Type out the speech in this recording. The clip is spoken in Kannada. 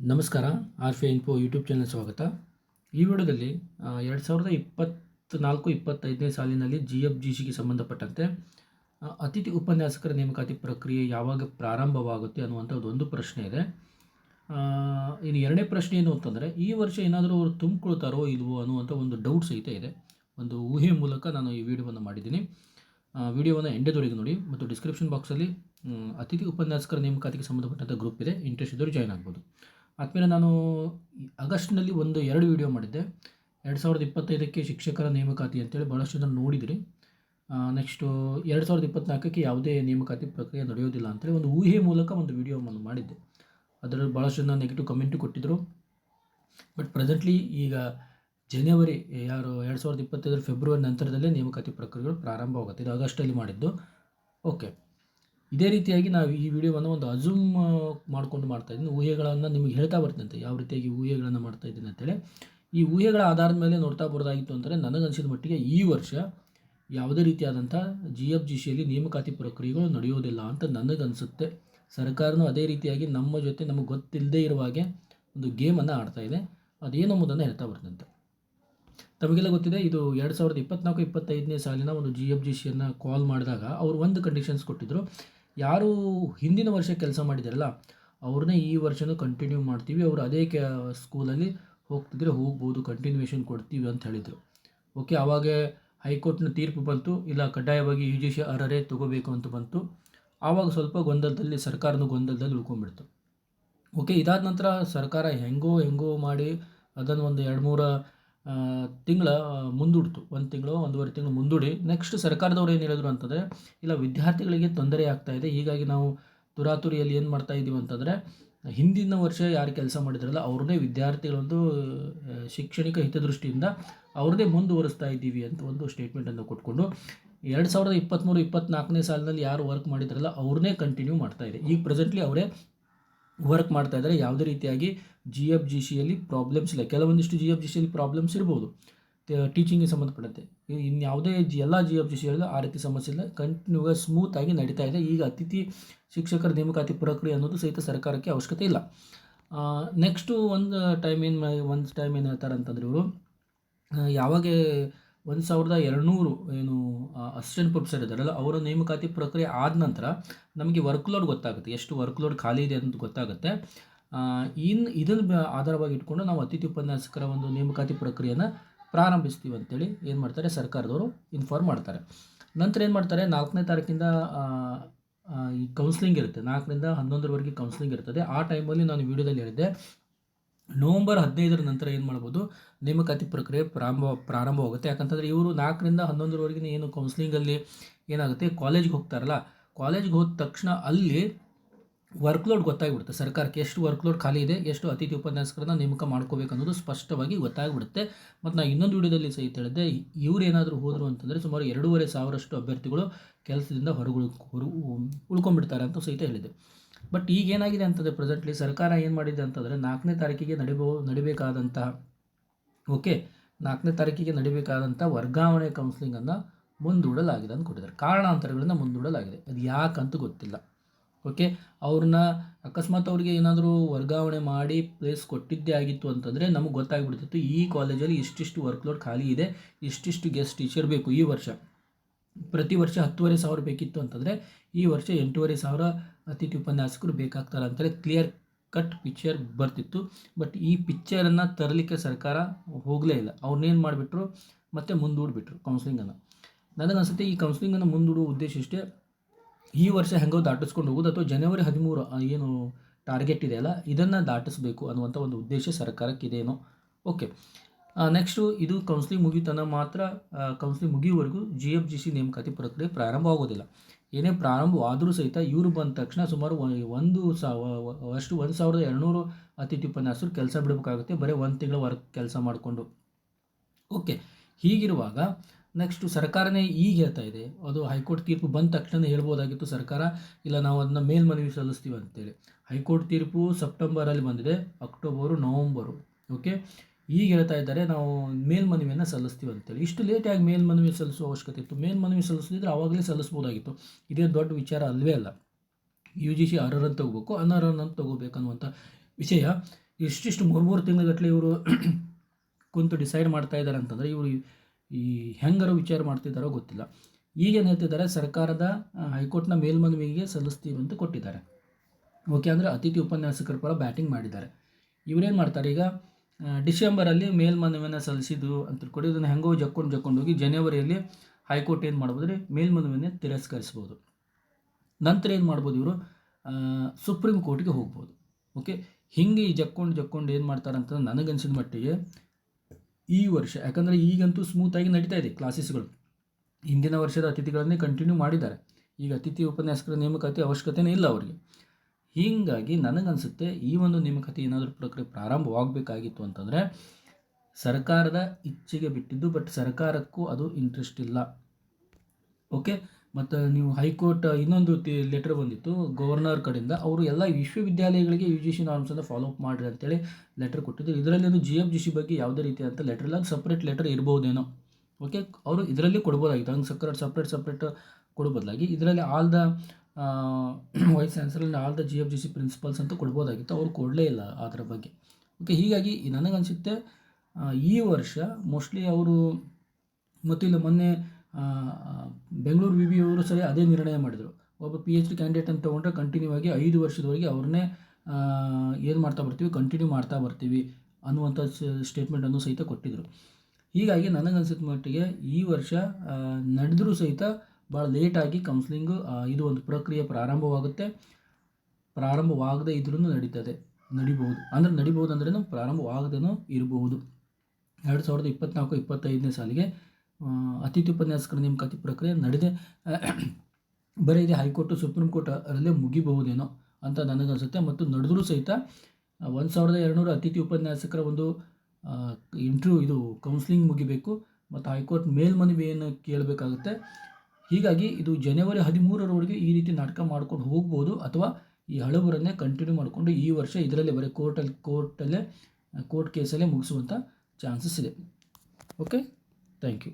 ನಮಸ್ಕಾರ R fi info YouTube channel ಸ್ವಾಗತ. ಈ ವಿಡಿಯೋದಲ್ಲಿ ಎರಡು ಸಾವಿರದ ಇಪ್ಪತ್ತ್ನಾಲ್ಕು ಇಪ್ಪತ್ತೈದನೇ ಸಾಲಿನಲ್ಲಿ ಜಿ ಎಫ್ ಜಿ ಸಿಗೆ ಸಂಬಂಧಪಟ್ಟಂತೆ ಅತಿಥಿ ಉಪನ್ಯಾಸಕರ ನೇಮಕಾತಿ ಪ್ರಕ್ರಿಯೆ ಯಾವಾಗ ಪ್ರಾರಂಭವಾಗುತ್ತೆ ಅನ್ನುವಂಥದ್ದು ಒಂದು ಪ್ರಶ್ನೆ ಇದೆ. ಇನ್ನು ಎರಡನೇ ಪ್ರಶ್ನೆ ಏನು ಅಂತಂದರೆ, ಈ ವರ್ಷ ಏನಾದರೂ ಅವರು ತುಂಬಿಕೊಳ್ತಾರೋ ಇಲ್ವೋ ಅನ್ನುವಂಥ ಒಂದು ಡೌಟ್ ಸಹಿತ ಇದೆ. ಒಂದು ಊಹೆ ಮೂಲಕ ನಾನು ಈ ವಿಡಿಯೋವನ್ನು ಮಾಡಿದ್ದೀನಿ. ವಿಡಿಯೋವನ್ನು ಎಂಡೆದೊರೆಗೆ ನೋಡಿ ಮತ್ತು ಡಿಸ್ಕ್ರಿಪ್ಷನ್ ಬಾಕ್ಸಲ್ಲಿ ಅತಿಥಿ ಉಪನ್ಯಾಸಕರ ನೇಮಕಾತಿಗೆ ಸಂಬಂಧಪಟ್ಟಂಥ ಗ್ರೂಪ್ ಇದೆ. ಇಂಟ್ರೆಸ್ಟ್ ಇದ್ದವರು ಜಾಯ್ನ್ ಆಗ್ಬೋದು. ಆದಮೇಲೆ ನಾನು ಆಗಸ್ಟ್ನಲ್ಲಿ ಒಂದು ಎರಡು ವಿಡಿಯೋ ಮಾಡಿದ್ದೆ. ಎರಡು ಸಾವಿರದ ಇಪ್ಪತ್ತೈದಕ್ಕೆ ಶಿಕ್ಷಕರ ನೇಮಕಾತಿ ಅಂತೇಳಿ ಭಾಳಷ್ಟು ಜನ ನೋಡಿದಿರಿ. ನೆಕ್ಸ್ಟು ಎರಡು ಸಾವಿರದ ಇಪ್ಪತ್ತ್ನಾಲ್ಕಕ್ಕೆ ಯಾವುದೇ ನೇಮಕಾತಿ ಪ್ರಕ್ರಿಯೆ ನಡೆಯೋದಿಲ್ಲ ಅಂತೇಳಿ ಒಂದು ಊಹೆ ಮೂಲಕ ಒಂದು ವಿಡಿಯೋವನ್ನು ಮಾಡಿದ್ದೆ. ಅದರಲ್ಲಿ ಭಾಳಷ್ಟು ಜನ ನೆಗೆಟಿವ್ ಕಮೆಂಟು ಕೊಟ್ಟಿದ್ದರು ಬಟ್ ಪ್ರೆಸೆಂಟ್ಲಿ ಈಗ ಜನವರಿ ಯಾರು, ಎರಡು ಸಾವಿರದ ಇಪ್ಪತ್ತೈದರ ಫೆಬ್ರವರಿ ನಂತರದಲ್ಲೇ ನೇಮಕಾತಿ ಪ್ರಕ್ರಿಯೆಗಳು ಪ್ರಾರಂಭವಾಗುತ್ತೆ. ಇದು ಆಗಸ್ಟಲ್ಲಿ ಮಾಡಿದ್ದು. ಓಕೆ ಇದೇ ರೀತಿಯಾಗಿ ನಾವು ಈ ವಿಡಿಯೋವನ್ನು ಒಂದು ಅಜೂಮ್ ಮಾಡಿಕೊಂಡು ಮಾಡ್ತಾ ಇದ್ದೀನಿ. ಊಹೆಗಳನ್ನು ನಿಮಗೆ ಹೇಳ್ತಾ ಬರ್ತಂತೆ ಯಾವ ರೀತಿಯಾಗಿ ಊಹೆಗಳನ್ನು ಮಾಡ್ತಾ ಇದ್ದೀನಿ ಅಂತೇಳಿ ಈ ಊಹೆಗಳ ಆಧಾರದ ಮೇಲೆ ನೋಡ್ತಾ ಬರೋದಾಗಿತ್ತು ಅಂದರೆ ನನಗನ್ಸಿದ ಮಟ್ಟಿಗೆ ಈ ವರ್ಷ ಯಾವುದೇ ರೀತಿಯಾದಂಥ ಜಿ ಎಫ್ ಜಿ ಸಿಯಲ್ಲಿ ನೇಮಕಾತಿ ಪ್ರಕ್ರಿಯೆಗಳು ನಡೆಯೋದಿಲ್ಲ ಅಂತ ನನಗನ್ಸುತ್ತೆ ಸರ್ಕಾರನೂ ಅದೇ ರೀತಿಯಾಗಿ ನಮ್ಮ ಜೊತೆ ನಮಗೆ ಗೊತ್ತಿಲ್ಲದೆ ಇರುವ ಹಾಗೆ ಒಂದು ಗೇಮನ್ನು ಆಡ್ತಾ ಇದೆ. ಅದೇನೊಂಬುದನ್ನು ಹೇಳ್ತಾ ಬರ್ತಂತೆ ತಮಗೆಲ್ಲ ಗೊತ್ತಿದೆ, ಇದು ಎರಡು ಸಾವಿರದ ಇಪ್ಪತ್ನಾಲ್ಕು, ಇಪ್ಪತ್ತೈದನೇ ಸಾಲಿನ ಒಂದು ಜಿ ಎಫ್ ಜಿ ಸಿಯನ್ನು ಕಾಲ್ ಮಾಡಿದಾಗ ಅವರು ಒಂದು ಕಂಡೀಷನ್ಸ್ ಕೊಟ್ಟಿದ್ದರು ಯಾರು ಹಿಂದಿನ ವರ್ಷ ಕೆಲಸ ಮಾಡಿದಾರಲ್ಲ, ಅವ್ರನ್ನೇ ಈ ವರ್ಷನೂ ಕಂಟಿನ್ಯೂ ಮಾಡ್ತೀವಿ. ಅವರು ಅದೇ ಕೆ ಸ್ಕೂಲಲ್ಲಿ ಹೋಗ್ತಿದ್ರೆ ಹೋಗ್ಬೋದು ಕಂಟಿನ್ಯೂಷನ್ ಕೊಡ್ತೀವಿ ಅಂತ ಹೇಳಿದರು. ಓಕೆ ಆವಾಗ ಹೈಕೋರ್ಟ್ನ ತೀರ್ಪು ಬಂತು. ಇಲ್ಲ, ಕಡ್ಡಾಯವಾಗಿ ಯು ಜಿ ಸಿ ಅರ್ಹರೇ ತಗೋಬೇಕು ಅಂತ ಬಂತು. ಆವಾಗ ಸ್ವಲ್ಪ ಗೊಂದಲದಲ್ಲಿ, ಸರ್ಕಾರನೂ ಗೊಂದಲದಲ್ಲಿ ಉಳ್ಕೊಂಡ್ಬಿಡ್ತು. ಓಕೆ ಇದಾದ ನಂತರ ಸರ್ಕಾರ ಹೆಂಗೋ ಹೆಂಗೋ ಮಾಡಿ ಅದನ್ನು ಒಂದು ಎರಡು ಮೂರು ತಿಂಗಳ ಮುಂದೂಡ್ತು. ಒಂದು ತಿಂಗಳು, ಒಂದೂವರೆ ತಿಂಗಳು ಮುಂದೂಡಿ ನೆಕ್ಸ್ಟ್ ಸರ್ಕಾರದವ್ರು ಏನು ಹೇಳಿದ್ರು ಅಂತಂದರೆ, ಇಲ್ಲ, ವಿದ್ಯಾರ್ಥಿಗಳಿಗೆ ತೊಂದರೆ ಇದೆ, ಹೀಗಾಗಿ ನಾವು ತುರಾತುರಿಯಲ್ಲಿ ಏನು ಮಾಡ್ತಾ ಇದ್ದೀವಿ ಅಂತಂದರೆ, ಹಿಂದಿನ ವರ್ಷ ಯಾರು ಕೆಲಸ ಮಾಡಿದ್ರಲ್ಲ, ಅವ್ರನ್ನೇ ವಿದ್ಯಾರ್ಥಿಗಳೊಂದು ಶೈಕ್ಷಣಿಕ ಹಿತದೃಷ್ಟಿಯಿಂದ ಅವ್ರನ್ನೇ ಮುಂದುವರಿಸ್ತಾ ಇದ್ದೀವಿ ಅಂತ ಒಂದು ಸ್ಟೇಟ್ಮೆಂಟನ್ನು ಕೊಟ್ಕೊಂಡು, ಎರಡು ಸಾವಿರದ ಇಪ್ಪತ್ತ್ಮೂರು ಇಪ್ಪತ್ತ್ನಾಲ್ಕನೇ ಸಾಲಿನಲ್ಲಿ ಯಾರು ವರ್ಕ್ ಮಾಡಿದ್ರಲ್ಲ, ಅವ್ರನ್ನೇ ಕಂಟಿನ್ಯೂ ಮಾಡ್ತಾ ಇದೆ. ಈಗ ಪ್ರೆಸೆಂಟ್ಲಿ ಅವರೇ ವರ್ಕ್ ಮಾಡ್ತಾ ಇದ್ದಾರೆ, ಯಾವುದೇ ರೀತಿಯಾಗಿ ಜಿ ಎಫ್ ಜಿ ಸಿಯಲ್ಲಿ ಪ್ರಾಬ್ಲಮ್ಸ್ ಇಲ್ಲ. ಕೆಲವೊಂದಿಷ್ಟು ಜಿ ಎಫ್ ಜಿ ಸಿಯಲ್ಲಿ ಪ್ರಾಬ್ಲಮ್ಸ್ ಇರ್ಬೋದು. ಟೀಚಿಂಗ್ಗೆ ಸಂಬಂಧಪಟ್ಟಂತೆ. ಇನ್ಯಾವುದೇ ಜಿ, ಎಲ್ಲ ಜಿ ಎಫ್ ಜಿ ಸಿಯಲ್ಲೂ ಆ ರೀತಿ ಸಮಸ್ಯೆ ಇಲ್ಲ. ಕಂಟಿನ್ಯೂಸ್ ಸ್ಮೂತಾಗಿ ನಡೀತಾ ಇದೆ. ಈಗ ಅತಿಥಿ ಶಿಕ್ಷಕರ ನೇಮಕಾತಿ ಪ್ರಕ್ರಿಯೆ ಅನ್ನೋದು ಸಹಿತ ಸರ್ಕಾರಕ್ಕೆ ಅವಶ್ಯಕತೆ ಇಲ್ಲ. ನೆಕ್ಸ್ಟು ಒಂದು ಟೈಮ್ ಏನು, ಒಂದು ಟೈಮ್ ಏನು ಹೇಳ್ತಾರೆ ಅಂತಂದ್ರೆ ಇವರು ಯಾವಾಗ ಒಂದು ಸಾವಿರದ ಎರಡುನೂರು ಏನು ಅಸಿಸ್ಟೆಂಟ್ ಪ್ರೊಫೆಸರ್ ಇದ್ದಾರಲ್ಲ ಅವರ ನೇಮಕಾತಿ ಪ್ರಕ್ರಿಯೆ ಆದ ನಂತರ ನಮಗೆ ವರ್ಕ್ ಲೋಡ್ ಗೊತ್ತಾಗುತ್ತೆ. ಎಷ್ಟು ವರ್ಕ್ ಲೋಡ್ ಖಾಲಿ ಇದೆ ಅಂತ ಗೊತ್ತಾಗುತ್ತೆ. ಇನ್ನು ಇದನ್ನು ಆಧಾರವಾಗಿ ಇಟ್ಕೊಂಡು ನಾವು ಅತಿಥಿ ಉಪನ್ಯಾಸಕರ ಒಂದು ನೇಮಕಾತಿ ಪ್ರಕ್ರಿಯೆನ ಪ್ರಾರಂಭಿಸ್ತೀವಿ ಅಂತೇಳಿ ಏನು ಮಾಡ್ತಾರೆ, ಸರ್ಕಾರದವರು ಇನ್ಫಾರ್ಮ್ ಮಾಡ್ತಾರೆ. ನಂತರ ಏನು ಮಾಡ್ತಾರೆ, ನಾಲ್ಕನೇ ತಾರೀಕಿಂದ ಈ ಕೌನ್ಸಿಲಿಂಗ್ ಇರುತ್ತೆ. ನಾಲ್ಕರಿಂದ ಹನ್ನೊಂದರವರೆಗೆ ಕೌನ್ಸಿಲಿಂಗ್ ಇರ್ತದೆ. ಆ ಟೈಮಲ್ಲಿ ನಾನು ವಿಡಿಯೋದಲ್ಲಿ ಹೇಳಿದ್ದೆ ನವಂಬರ್ ಹದಿನೈದರ ನಂತರ ಏನು ಮಾಡ್ಬೋದು? ನೇಮಕಾತಿ ಪ್ರಕ್ರಿಯೆ ಪ್ರಾರಂಭ ಪ್ರಾರಂಭವಾಗುತ್ತೆ ಯಾಕಂತಂದರೆ ಇವರು ನಾಲ್ಕರಿಂದ ಹನ್ನೊಂದರವರೆಗಿನ ಏನು ಕೌನ್ಸಿಲಿಂಗಲ್ಲಿ ಏನಾಗುತ್ತೆ? ಕಾಲೇಜ್ಗೆ ಹೋಗ್ತಾರಲ್ಲ ಕಾಲೇಜ್ಗೆ ಹೋದ ತಕ್ಷಣ ಅಲ್ಲಿ ವರ್ಕ್ಲೋಡ್ ಗೊತ್ತಾಗಿಬಿಡುತ್ತೆ. ಸರ್ಕಾರಕ್ಕೆ ಎಷ್ಟು ವರ್ಕ್ಲೋಡ್ ಖಾಲಿ ಇದೆ, ಎಷ್ಟು ಅತಿಥಿ ಉಪನ್ಯಾಸಕರನ್ನ ನೇಮಕ ಮಾಡ್ಕೋಬೇಕು ಅನ್ನೋದು ಸ್ಪಷ್ಟವಾಗಿ ಗೊತ್ತಾಗ್ಬಿಡುತ್ತೆ. ಮತ್ತು ನಾನು ಇನ್ನೊಂದು ವಿಡಿಯೋದಲ್ಲಿ ಸಹಿತ ಹೇಳಿದೆ, ಇವ್ರು ಏನಾದರೂ ಹೋದರು ಅಂತಂದರೆ ಸುಮಾರು ಎರಡೂವರೆ ಸಾವಿರಷ್ಟು ಅಭ್ಯರ್ಥಿಗಳು ಕೆಲಸದಿಂದ ಹೊರಗುಳು, ಹೊರ, ಉಳ್ಕೊಂಡ್ಬಿಡ್ತಾರೆ ಅಂತ ಸಹಿತ ಹೇಳಿದೆ. ಬಟ್ ಈಗ ಏನಾಗಿದೆ ಅಂತಂದರೆ ಪ್ರೆಸೆಂಟ್ಲಿ ಸರ್ಕಾರ ಏನು ಮಾಡಿದೆ ಅಂತಂದರೆ ನಾಲ್ಕನೇ ತಾರೀಕಿಗೆ ನಡಿಬೋ ನಡಿಬೇಕಾದಂತಹ ಓಕೆ ನಾಲ್ಕನೇ ತಾರೀಕಿಗೆ ನಡಿಬೇಕಾದಂಥ ವರ್ಗಾವಣೆ ಕೌನ್ಸಿಲಿಂಗನ್ನು ಮುಂದೂಡಲಾಗಿದೆ ಅಂತ ಕೊಟ್ಟಿದ್ದಾರೆ. ಕಾರಣಾಂತರಗಳನ್ನು ಮುಂದೂಡಲಾಗಿದೆ. ಅದು ಯಾಕಂತ ಗೊತ್ತಿಲ್ಲ. ಓಕೆ ಅವ್ರನ್ನ ಅಕಸ್ಮಾತ್ ಅವ್ರಿಗೆ ಏನಾದರೂ ವರ್ಗಾವಣೆ ಮಾಡಿ ಪ್ಲೇಸ್ ಕೊಟ್ಟಿದ್ದೇ ಆಗಿತ್ತು ಅಂತಂದರೆ ನಮಗೆ ಗೊತ್ತಾಗ್ಬಿಡ್ತಿತ್ತು ಈ ಕಾಲೇಜಲ್ಲಿ ಇಷ್ಟಿಷ್ಟು ವರ್ಕ್ಲೋಡ್ ಖಾಲಿ ಇದೆ, ಇಷ್ಟಿಷ್ಟು ಗೆಸ್ಟ್ ಟೀಚರ್ ಬೇಕು ಈ ವರ್ಷ. ಪ್ರತಿ ವರ್ಷ ಹತ್ತುವರೆ ಸಾವಿರ ಬೇಕಿತ್ತು ಅಂತಂದರೆ ಈ ವರ್ಷ ಎಂಟೂವರೆ ಸಾವಿರ ಅತಿಥಿ ಉಪನ್ಯಾಸಕರು ಬೇಕಾಗ್ತಾರೆ ಅಂತೇಳಿ ಕ್ಲಿಯರ್ ಕಟ್ ಪಿಕ್ಚರ್ ಬರ್ತಿತ್ತು. ಬಟ್ ಈ ಪಿಕ್ಚರನ್ನು ತರಲಿಕ್ಕೆ ಸರ್ಕಾರ ಹೋಗಲೇ ಇಲ್ಲ. ಅವ್ರನ್ನೇನು ಮಾಡಿಬಿಟ್ರು? ಮತ್ತೆ ಮುಂದೂಡಿಬಿಟ್ರು ನನಗೆ ಅನಿಸುತ್ತೆ ಈ ಕೌನ್ಸಿಲಿಂಗನ್ನು ಮುಂದೂಡುವ ಉದ್ದೇಶ ಇಷ್ಟೇ, ಈ ವರ್ಷ ಹೆಂಗೋ ದಾಟಿಸ್ಕೊಂಡು ಹೋಗೋದು ಅಥವಾ ಜನವರಿ ಹದಿಮೂರು ಏನು ಟಾರ್ಗೆಟ್ ಇದೆಯಲ್ಲ ಇದನ್ನು ದಾಟಿಸಬೇಕು ಅನ್ನುವಂಥ ಒಂದು ಉದ್ದೇಶ ಸರ್ಕಾರಕ್ಕಿದೇನೋ ಓಕೆ ನೆಕ್ಸ್ಟು ಇದು ಕೌನ್ಸಿಲಿಂಗ್ ಮುಗಿತನ ಮಾತ್ರ ಕೌನ್ಸಿಲಿಂಗ್ ಮುಗಿಯುವವರೆಗೂ ಜಿ ಎಫ್ ಜಿ ಸಿ ನೇಮಕಾತಿ ಪ್ರಕ್ರಿಯೆ ಪ್ರಾರಂಭ ಆಗೋದಿಲ್ಲ ಏನೇ ಪ್ರಾರಂಭವಾದರೂ ಸಹಿತ ಇವರು ಬಂದ ತಕ್ಷಣ ಸುಮಾರು ಒಂದು ಸಾವ ಅಷ್ಟು ಒಂದು ಸಾವಿರದ ಎರಡುನೂರು ಅತಿಥಿ ಉಪನ್ಯಾಸರು ಕೆಲಸ ಬಿಡಬೇಕಾಗುತ್ತೆ. ಬರೀ ಒಂದು ತಿಂಗಳ ವರ್ಕ್ ಕೆಲಸ ಮಾಡಿಕೊಂಡು. ಓಕೆ ಹೀಗಿರುವಾಗ ನೆಕ್ಸ್ಟು ಸರ್ಕಾರನೇ ಈಗ ಹೇಳ್ತಾ ಇದೆ. ಅದು ಹೈಕೋರ್ಟ್ ತೀರ್ಪು ಬಂದ ತಕ್ಷಣ ಹೇಳ್ಬೋದಾಗಿತ್ತು ಸರ್ಕಾರ. ಇಲ್ಲ, ನಾವು ಅದನ್ನ ಮೇಲ್ಮನವಿ ಸಲ್ಲಿಸ್ತೀವಿ ಅಂತೇಳಿ. ಹೈಕೋರ್ಟ್ ತೀರ್ಪು ಸೆಪ್ಟೆಂಬರಲ್ಲಿ ಬಂದಿದೆ. ಅಕ್ಟೋಬರು, ನವಂಬರು. ಓಕೆ ಈಗ ಹೇಳ್ತಾ ಇದ್ದಾರೆ, ನಾವು ಮೇಲ್ಮನವಿಯನ್ನು ಸಲ್ಲಿಸ್ತೀವಿ ಅಂತೇಳಿ. ಇಷ್ಟು ಲೇಟಾಗಿ ಮೇಲ್ಮನವಿ ಸಲ್ಲಿಸುವ ಅವಶ್ಯಕತೆ ಇತ್ತು. ಮೇಲ್ಮನವಿ ಸಲ್ಲಿಸಿದ್ರೆ ಆವಾಗಲೇ ಸಲ್ಲಿಸ್ಬೋದಾಗಿತ್ತು. ಇದೇ ದೊಡ್ಡ ವಿಚಾರ ಅಲ್ವೇ ಅಲ್ಲ. ಯು ಜಿ ಸಿ ಅರ್ಹರನ್ನು ತಗೋಬೇಕು ಅನರ್ಹರನ್ನು ತಗೋಬೇಕು ಅನ್ನುವಂಥ ವಿಷಯ. ಇಷ್ಟಿಷ್ಟು ಮೂರು ಮೂರು ತಿಂಗಳಗಟ್ಟಲೆ ಇವರು ಕುಂತು ಡಿಸೈಡ್ ಮಾಡ್ತಾ ಇದ್ದಾರೆ ಅಂತಂದರೆ ಇವರು ಈ ಹೆಂಗಾರು ವಿಚಾರ ಮಾಡ್ತಿದ್ದಾರೋ ಗೊತ್ತಿಲ್ಲ. ಈಗೇನು ಹೇಳ್ತಿದ್ದಾರೆ ಸರ್ಕಾರದ ಹೈಕೋರ್ಟ್ನ ಮೇಲ್ಮನವಿಗೆ ಸಲ್ಲಿಸ್ತೀವಿ ಅಂತ ಕೊಟ್ಟಿದ್ದಾರೆ. ಓಕೆ ಅಂದರೆ ಅತಿಥಿ ಉಪನ್ಯಾಸಕರ ಪರ ಬ್ಯಾಟಿಂಗ್ ಮಾಡಿದ್ದಾರೆ. ಇವರೇನು ಮಾಡ್ತಾರೆ ಈಗ ಡಿಸೆಂಬರಲ್ಲಿ ಮೇಲ್ಮನವಿಯನ್ನು ಸಲ್ಲಿಸಿದ್ದು ಅಂತ ಕೊಡಿ, ಇದನ್ನು ಹೆಂಗೋ ಜಕ್ಕೊಂಡು ಜಕ್ಕೊಂಡು ಹೋಗಿ ಜನವರಿಯಲ್ಲಿ ಹೈಕೋರ್ಟ್ ಏನು ಮಾಡ್ಬೋದು ರೀ ಮೇಲ್ಮನವಿಯನ್ನು ತಿರಸ್ಕರಿಸ್ಬೋದು. ನಂತರ ಏನು ಮಾಡ್ಬೋದು ಇವರು? ಸುಪ್ರೀಂ ಕೋರ್ಟ್ಗೆ ಹೋಗ್ಬೋದು. ಓಕೆ? ಹಿಂಗೆ ಈ ಜಕ್ಕೊಂಡು ಜಕ್ಕೊಂಡು ಏನು ಮಾಡ್ತಾರೆ ಅಂತಂದ್ರೆ ನನಗನ್ಸಿದ ಮಟ್ಟಿಗೆ ಈ ವರ್ಷ, ಯಾಕಂದರೆ ಈಗಂತೂ ಸ್ಮೂತಾಗಿ ನಡೀತಾ ಇದೆ ಕ್ಲಾಸಸ್ಗಳು ಹಿಂದಿನ ವರ್ಷದ ಅತಿಥಿಗಳನ್ನೇ ಕಂಟಿನ್ಯೂ ಮಾಡಿದ್ದಾರೆ. ಈಗ ಅತಿಥಿ ಉಪನ್ಯಾಸಕರ ನೇಮಕಾತಿ ಅವಶ್ಯಕತೆನೇ ಇಲ್ಲ ಅವರಿಗೆ. ಹೀಗಾಗಿ ನನಗನ್ಸುತ್ತೆ ಈ ಒಂದು ನೇಮಕಾತಿ ಏನಾದರೂ ಪ್ರಕ್ರಿಯೆ ಪ್ರಾರಂಭವಾಗಬೇಕಾಗಿತ್ತು ಅಂತಂದರೆ ಸರ್ಕಾರದ ಇಚ್ಛೆಗೆ ಬಿಟ್ಟಿದ್ದು ಬಟ್ ಸರ್ಕಾರಕ್ಕೂ ಅದು ಇಂಟ್ರೆಸ್ಟ್ ಇಲ್ಲ. ಓಕೆ ಮತ್ತು ನೀವು ಹೈಕೋರ್ಟ್ ಇನ್ನೊಂದು ಲೆಟರ್ ಬಂದಿತ್ತು ಗವರ್ನರ್ ಕಡೆಯಿಂದ ಅವರು ಎಲ್ಲ ವಿಶ್ವವಿದ್ಯಾಲಯಗಳಿಗೆ ಯು ಜಿ ಸಿ ನಾರ್ಮ್ಸನ್ನು ಫಾಲೋ ಅಪ್ ಮಾಡಿರಿ ಅಂತೇಳಿ ಲೆಟರ್ ಕೊಟ್ಟಿದ್ದರು ಇದರಲ್ಲಿ ಒಂದು ಜಿ ಎಫ್ ಜಿ ಸಿ ಬಗ್ಗೆ ಯಾವುದೇ ರೀತಿ ಅಂತ ಲೆಟರ್ ಇಲ್ಲ ಸಪ್ರೇಟ್ ಲೆಟರ್ ಇರ್ಬೋದೇನೋ. ಓಕೆ ಅವರು ಇದರಲ್ಲಿ ಕೊಡ್ಬೋದಾಗಿತ್ತು. ಹಂಗೆ ಸರ್ಕಾರ ಸಪ್ರೇಟ್ ಸಪ್ರೇಟ್ ಕೊಡೋ ಬದಲಾಗಿ ಇದರಲ್ಲಿ all the vice chancellor all the G F G C principals ಅಂತ ಕೊಡ್ಬೋದಾಗಿತ್ತು. ಅವರು ಕೊಡಲೇ ಇಲ್ಲ ಅದರ ಬಗ್ಗೆ. ಓಕೆ ಹೀಗಾಗಿ ನನಗನ್ಸುತ್ತೆ ಈ ವರ್ಷ ಮೋಸ್ಟ್ಲಿ ಅವರು ಮತ್ತು ಇಲ್ಲ ಮೊನ್ನೆ ಬೆಂಗಳೂರು ವಿ ಬಿ ಅವರು ಸರಿ ಅದೇ ನಿರ್ಣಯ ಮಾಡಿದರು. ಒಬ್ಬ ಪಿ ಎಚ್ ಡಿ ಕ್ಯಾಂಡಿಡೇಟ್ ಅಂತ ತೊಗೊಂಡ್ರೆ ಕಂಟಿನ್ಯೂ ಆಗಿ ಐದು ವರ್ಷದವರೆಗೆ ಅವ್ರನ್ನೇ ಏನು ಮಾಡ್ತಾ ಬರ್ತೀವಿ ಕಂಟಿನ್ಯೂ ಮಾಡ್ತಾ ಬರ್ತೀವಿ ಅನ್ನುವಂಥ ಸ್ಟೇಟ್ಮೆಂಟನ್ನು ಸಹಿತ ಕೊಟ್ಟಿದ್ದರು ಹೀಗಾಗಿ ನನಗನ್ಸಿದ ಮಟ್ಟಿಗೆ ಈ ವರ್ಷ ನಡೆದರೂ ಸಹಿತ ಭಾಳ ಲೇಟಾಗಿ ಕೌನ್ಸ್ಲಿಂಗು ಇದು ಒಂದು ಪ್ರಕ್ರಿಯೆ ಪ್ರಾರಂಭವಾಗುತ್ತೆ. ಪ್ರಾರಂಭವಾಗದೇ ಇದ್ರೂ ನಡೀತದೆ, ನಡಿಬಹುದು. ಅಂದರೆ ನಡಿಬಹುದು ಅಂದ್ರೂ ಪ್ರಾರಂಭವಾಗದೇನೂ ಇರಬಹುದು. ಎರಡು ಸಾವಿರದ ಇಪ್ಪತ್ನಾಲ್ಕು, ಇಪ್ಪತ್ತೈದನೇ ಸಾಲಿಗೆ ಅತಿಥಿ ಉಪನ್ಯಾಸಕರ ನೇಮಕಾತಿ ಪ್ರಕ್ರಿಯೆ ನಡೆದೇ, ಬರೀ ಇದೆ ಹೈಕೋರ್ಟು, ಸುಪ್ರೀಂ ಕೋರ್ಟ್ ಅದರಲ್ಲೇ ಮುಗಿಬಹುದೇನೋ ಅಂತ ನನಗನ್ಸುತ್ತೆ. ಮತ್ತು ನಡೆದರೂ ಸಹಿತ ಒಂದು ಸಾವಿರದ ಎರಡುನೂರು ಅತಿಥಿ ಉಪನ್ಯಾಸಕರ ಒಂದು ಇಂಟ್ರ್ಯೂ ಇದು ಕೌನ್ಸಿಲಿಂಗ್ ಮುಗಿಬೇಕು. ಮತ್ತು ಹೈಕೋರ್ಟ್ ಮೇಲ್ಮನವಿಯನ್ನು ಕೇಳಬೇಕಾಗುತ್ತೆ. ಹೀಗಾಗಿ ಇದು ಜನವರಿ ಹದಿಮೂರರವರೆಗೆ ಈ ರೀತಿ ನಾಟಕ ಮಾಡ್ಕೊಂಡು ಹೋಗ್ಬೋದು ಅಥವಾ ಈ ಹಳಬರನ್ನೇ ಕಂಟಿನ್ಯೂ ಮಾಡಿಕೊಂಡು ಈ ವರ್ಷ ಇದರಲ್ಲೇ ಬರೀ ಕೋರ್ಟಲ್ಲಿ ಕೋರ್ಟಲ್ಲೇ ಕೋರ್ಟ್ ಕೇಸಲ್ಲೇ ಮುಗಿಸುವಂಥ ಚಾನ್ಸಸ್ ಇದೆ. Okay thank you